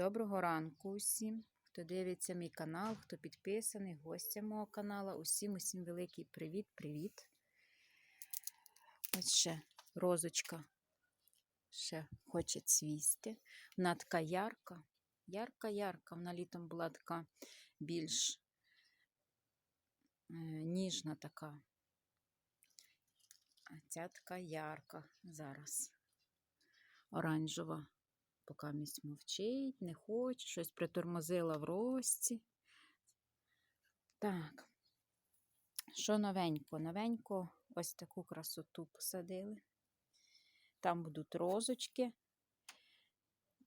Доброго ранку усім, хто дивиться мій канал, хто підписаний, гостя мого каналу. Усім, усім великий привіт-привіт. Ось ще розочка ще хоче цвісти. Вона така ярка, ярка-ярка. Вона літом була така більш е, ніжна така. А ця така ярка зараз. Оранжева поки місць мовчить, не хоче, щось притормозила в рості. Так, що новенько? Новенько ось таку красоту посадили. Там будуть розочки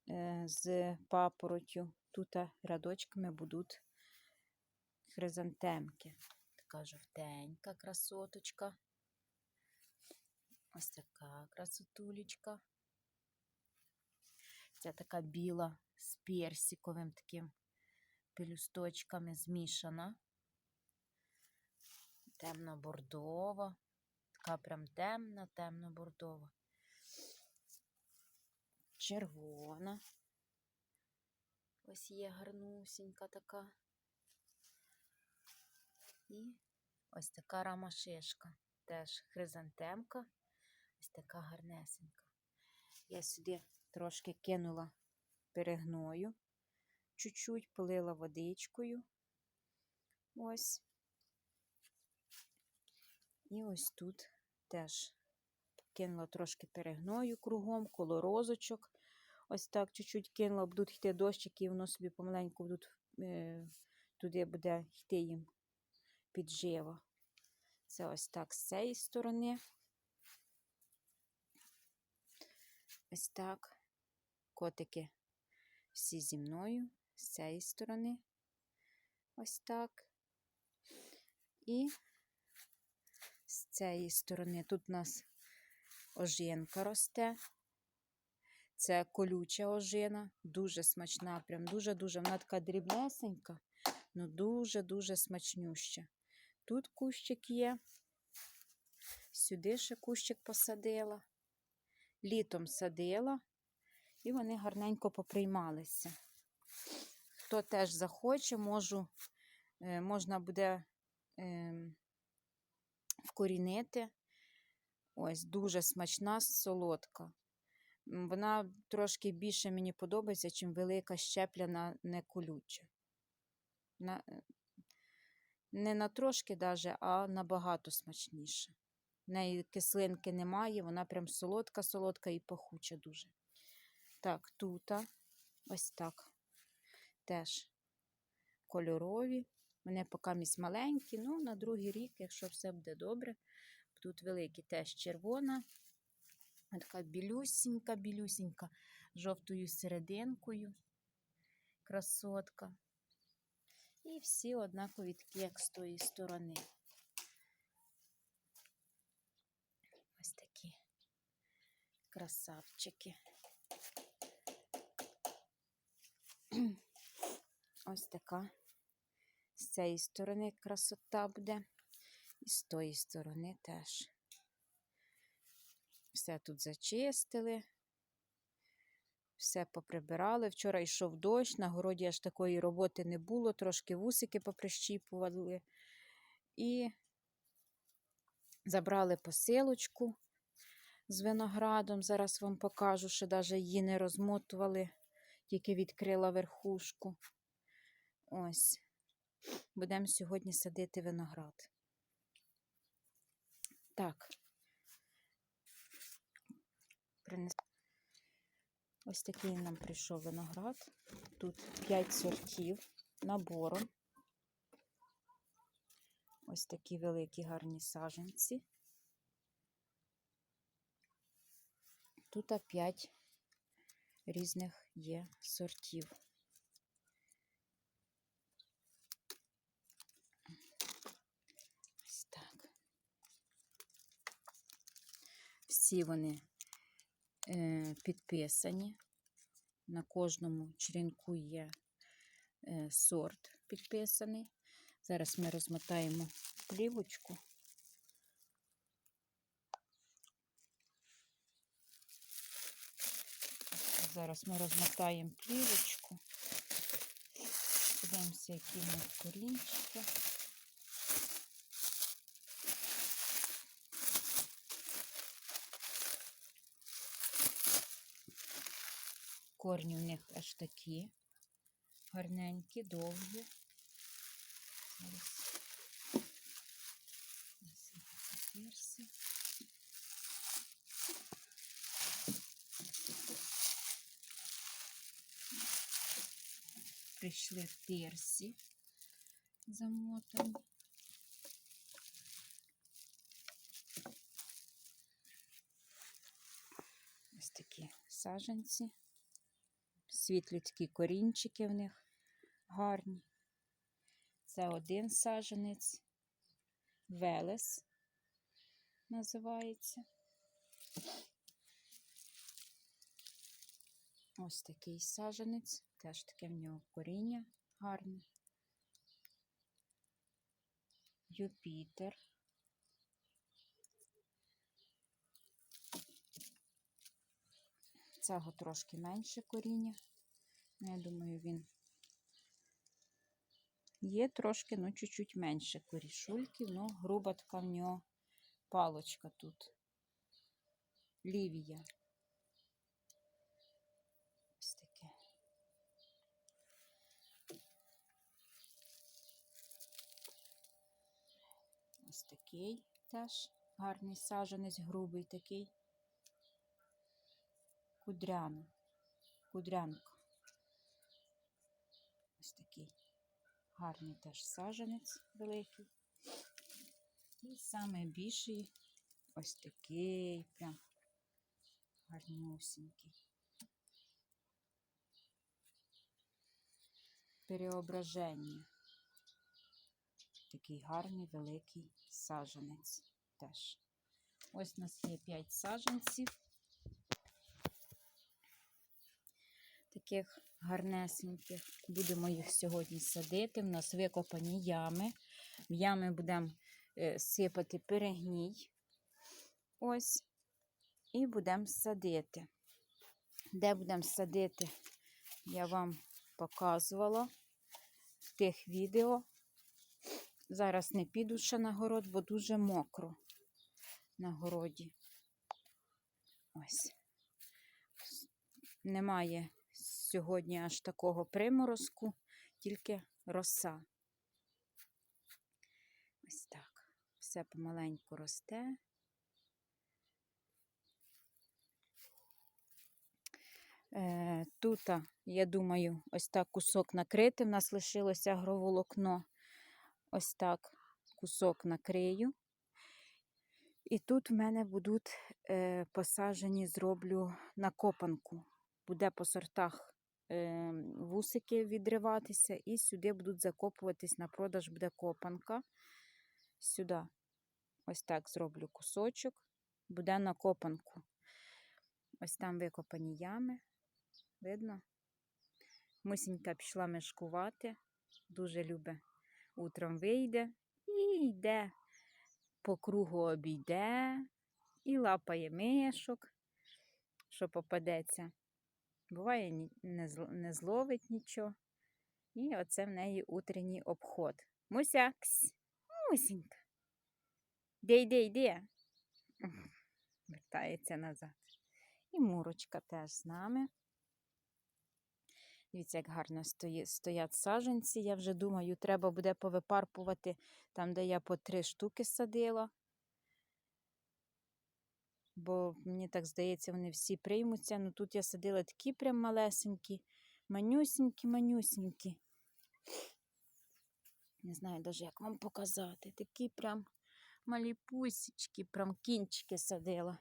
е, з папоротю. Тут рядочками будуть хризантемки. Така жовтенька красоточка. Ось така красотулечка. Ця така біла з персиковим таким пелюсточками змішана. Темно-бордова. Така прям темна, темно-бордова. Червона. Ось є гарнусінька така. І ось така рамашишка. Теж хризантемка. Ось така гарнесенька. Я сюди трошки кинула перегною, чуть-чуть полила водичкою. Ось. І ось тут теж кинула трошки перегною кругом, коло розочок. Ось так чуть-чуть кинула, будуть йти дощики, і воно собі помаленьку будуть, е, туди буде йти їм піджива. Це ось так з цієї сторони. Ось так. Котики всі зі мною з цієї сторони. Ось так. І з цієї сторони тут у нас ожинка росте. Це колюча ожина, дуже смачна, прям дуже-дуже. Вона така дрібнесенька, але дуже-дуже смачнюща. Тут кущик є, сюди ще кущик посадила, літом садила, і вони гарненько поприймалися. Хто теж захоче, можу, е, можна буде ем, вкорінити. Ось, дуже смачна, солодка. Вона трошки більше мені подобається, чим велика щепляна не колюча. На, е, не на трошки даже, а набагато смачніше. В неї кислинки немає, вона прям солодка-солодка і пахуча дуже. Так, тут ось так. Теж кольорові. Вони поки місь маленькі, ну, на другий рік, якщо все буде добре, тут великі теж червона. Така білюсінька, білюсінька, жовтою серединкою. Красотка. І всі однакові такі, як з тої сторони. Ось такі красавчики. Ось така. З цієї сторони красота буде, і з тої сторони теж. Все тут зачистили, все поприбирали. Вчора йшов дощ, на городі аж такої роботи не було, трошки вусики поприщіпували. І забрали посилочку з виноградом. Зараз вам покажу, що навіть її не розмотували, тільки відкрила верхушку. Ось. Будемо сьогодні садити виноград. Так. Принес... Ось такий нам прийшов виноград. Тут 5 сортів набором. Ось такі великі гарні саженці. Тут 5 різних є сортів. Ось так. Всі вони е, підписані. На кожному черенку є е, сорт підписаний. Зараз ми розмотаємо плівочку. Зараз ми розмотаємо плівочку. Подивимося, які в них корінчики. Корні у них аж такі гарненькі, довгі. Зараз Прийшли персі замотані. Ось такі саженці. Світлі такі корінчики в них гарні. Це один саженець. Велес називається. Ось такий саженець. Теж таке в нього коріння гарне. Юпітер. Цього трошки менше коріння. Я думаю, він є трошки, ну, чуть-чуть менше корішульків, ну, груба така в нього палочка тут. Лівія. Ось таке. Ось такий теж гарний саженець, грубий такий. Кудряна. Кудрянка. Ось такий гарний теж саженець великий. І саме більший ось такий прям гарнюсінький. Переображення. Такий гарний великий саженець теж. Ось у нас є 5 саженців. Таких гарнесеньких. Будемо їх сьогодні садити. У нас викопані ями. В ями будемо е, сипати перегній. Ось. І будемо садити. Де будемо садити, я вам показувала в тих відео. Зараз не піду ще на город, бо дуже мокро на городі. Ось. Немає сьогодні аж такого приморозку, тільки роса. Ось так. Все помаленьку росте. Е, Тут, я думаю, ось так кусок накрити. У нас лишилося агроволокно. Ось так кусок накрию. І тут в мене будуть е, посаджені, зроблю на копанку. Буде по сортах е, вусики відриватися, і сюди будуть закопуватись на продаж буде копанка. Сюди ось так зроблю кусочок, буде на копанку. Ось там викопані ями. Видно? Мусінька пішла мешкувати, дуже любить. Утром вийде і йде по кругу обійде і лапає мишок, що попадеться. Буває, не, зловить нічого. І оце в неї утренній обход. Муся, ксь, мусінька. Де йде, йде. Вертається назад. І мурочка теж з нами. Дивіться, як гарно стоять саджанці. Я вже думаю, треба буде повипарпувати там, де я по три штуки садила. Бо мені так здається, вони всі приймуться. Ну тут я садила такі прям малесенькі, манюсінькі, манюсінькі. Не знаю навіть, як вам показати. Такі прям малі пусічки, прям кінчики садила.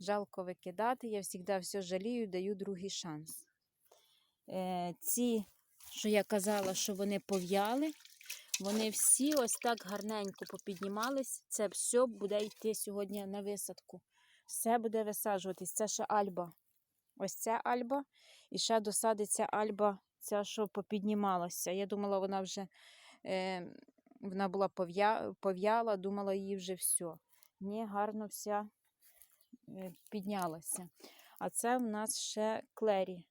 Жалко викидати, я завжди все жалію, даю другий шанс. Е, ці, що я казала, що вони пов'яли, вони всі ось так гарненько попіднімались. Це все буде йти сьогодні на висадку. Все буде висаджуватись. Це ще альба. Ось ця альба. І ще досадиться альба, ця, що попіднімалася. Я думала, вона вже е, вона була пов'я- пов'яла, думала, її вже все. Ні, гарно вся е, піднялася. А це в нас ще клері.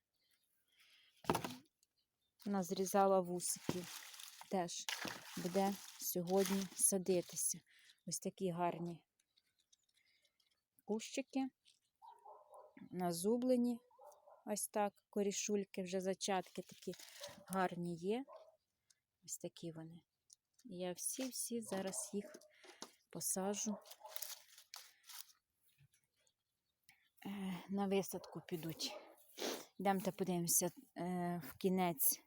Вона зрізала вусики. Теж буде сьогодні садитися. Ось такі гарні кущики. Назублені. Ось так, корішульки, вже зачатки такі гарні є. Ось такі вони. Я всі-всі зараз їх посажу. Е, На висадку підуть. Йдемте подивимося е, в кінець,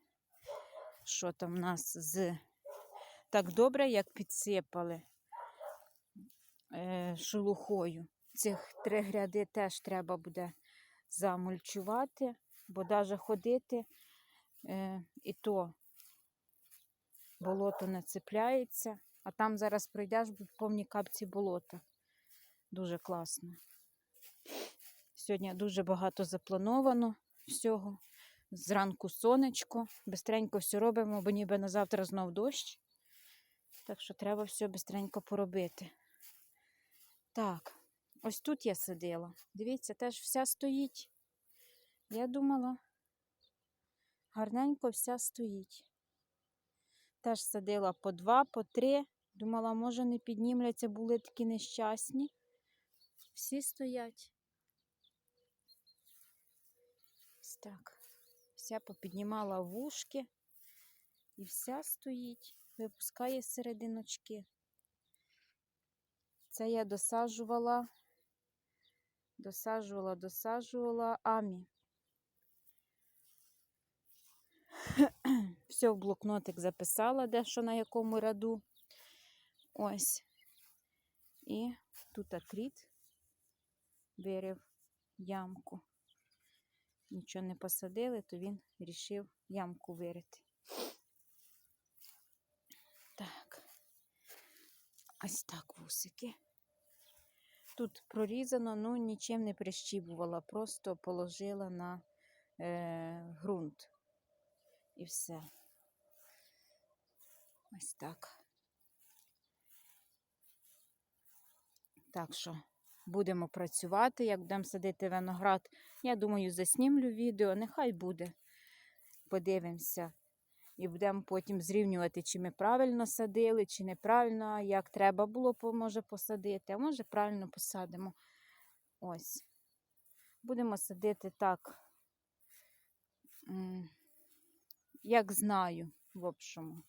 що там в нас з так добре, як підсипали е, шелухою. Цих три гряди теж треба буде замульчувати, бо навіть ходити е, і то болото не цепляється, а там зараз пройдеш будуть повні капці болота. Дуже класно. Сьогодні дуже багато заплановано всього. Зранку сонечко. Бистренько все робимо, бо ніби на завтра знов дощ. Так що треба все бистренько поробити. Так, ось тут я сидила. Дивіться, теж вся стоїть. Я думала, гарненько вся стоїть. Теж садила по два, по три. Думала, може, не піднімляться, були такі нещасні. Всі стоять. Ось так. Вся попіднімала вушки і вся стоїть, випускає серединочки. Це я досаджувала, досаджувала, досаджувала амі. Все в блокнотик записала, де що на якому ряду. Ось. І тут акріт вирив ямку. Нічого не посадили, то він вирішив ямку вирити. Так, ось так вусики. Тут прорізано, ну нічим не прищіпувала, просто положила на е, ґрунт. І все. Ось так. Так що будемо працювати, як будемо садити виноград. Я думаю, заснімлю відео, нехай буде. Подивимося. І будемо потім зрівнювати, чи ми правильно садили, чи неправильно, як треба було, може, посадити, а може правильно посадимо. Ось. Будемо садити так, як знаю, в общому.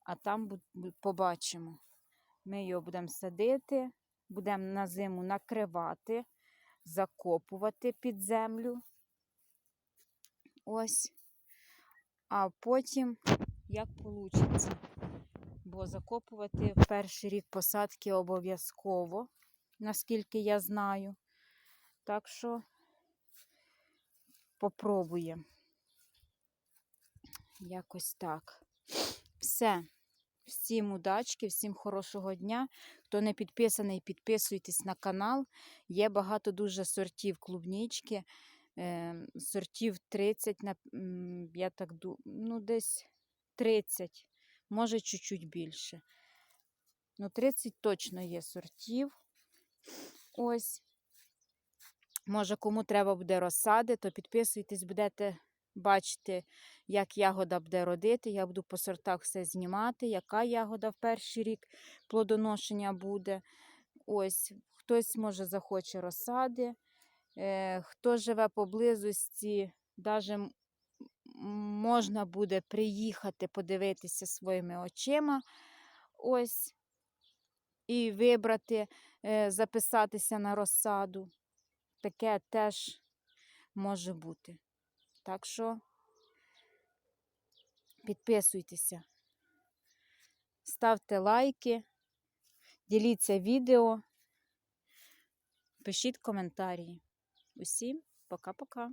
А там побачимо. Ми його будемо садити, будемо на зиму накривати, закопувати під землю. Ось. А потім як вийде. Бо закопувати в перший рік посадки обов'язково, наскільки я знаю. Так що попробуємо. Якось так. Все. Всім удачки, всім хорошого дня. Хто не підписаний, підписуйтесь на канал. Є багато дуже сортів клубнички. Е, сортів 30, я так думаю, ну десь 30, може чуть-чуть більше. Ну, 30 точно є сортів. Ось. Може, кому треба буде розсади, то підписуйтесь, будете бачити, як ягода буде родити. Я буду по сортах все знімати, яка ягода в перший рік плодоношення буде. Ось, хтось, може, захоче розсади. Е, хто живе поблизості, навіть можна буде приїхати, подивитися своїми очима. Ось, і вибрати, е, записатися на розсаду. Таке теж може бути. Так що підписуйтеся, ставте лайки, діліться відео, пишіть коментарі. Усім пока-пока.